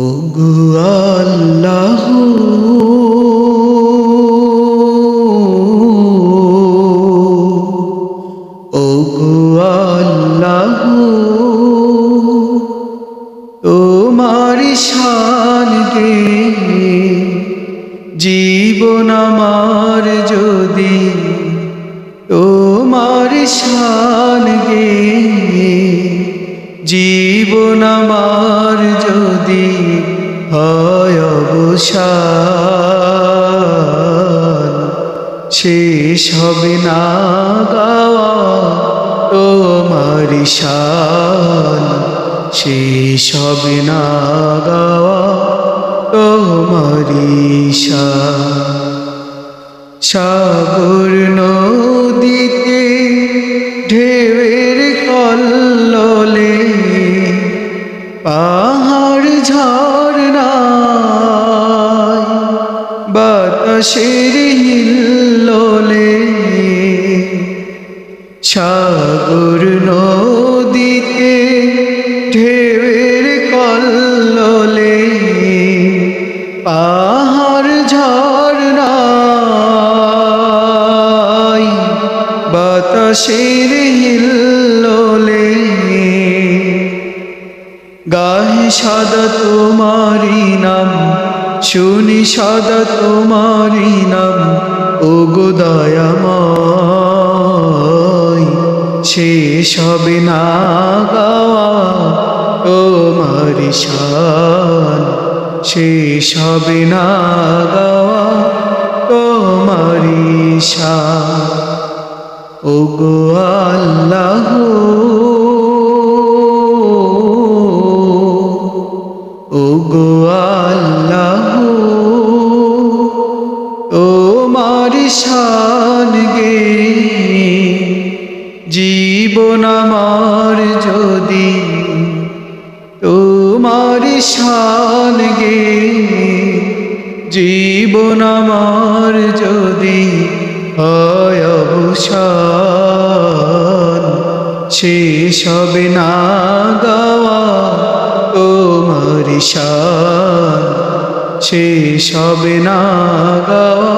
ও গো আল্লাহ। ও গো আল্লাহ। তোমার শান গে জীবন আমার যদি, তোমার শান গে জীবন আমার যদি হয় অবসান, শেষ হবে না গাওয়া তোমার শান, শেষ হবে না গাওয়া তোমার সাগর নদীতে ঢেউয়ের কল্লোলে পাহাড় ঝর্ণায় বাতাসের হিল্লোলে সাগর নদীতে ঢেউয়ের কল্লোলে পাহাড় ঝর্ণায় বাতাসের হিল্লোলে গাহে সাদা তোমারি নাম, শুনি সাদা তোমারি নাম ও গো দয়াময়। শেষ হবে না গাওয়া তোমার শান। শেষ হবে না গাওয়া তোমার শান। ও গো আল্লাহ ও আল্লাহ, তোমার শান গে জীবন আমার যদি, তোমার শান গে জীবন আমার যদি হয় শেষ হবে না গাওয়া তোমার শান শেষ হবে না গাওয়া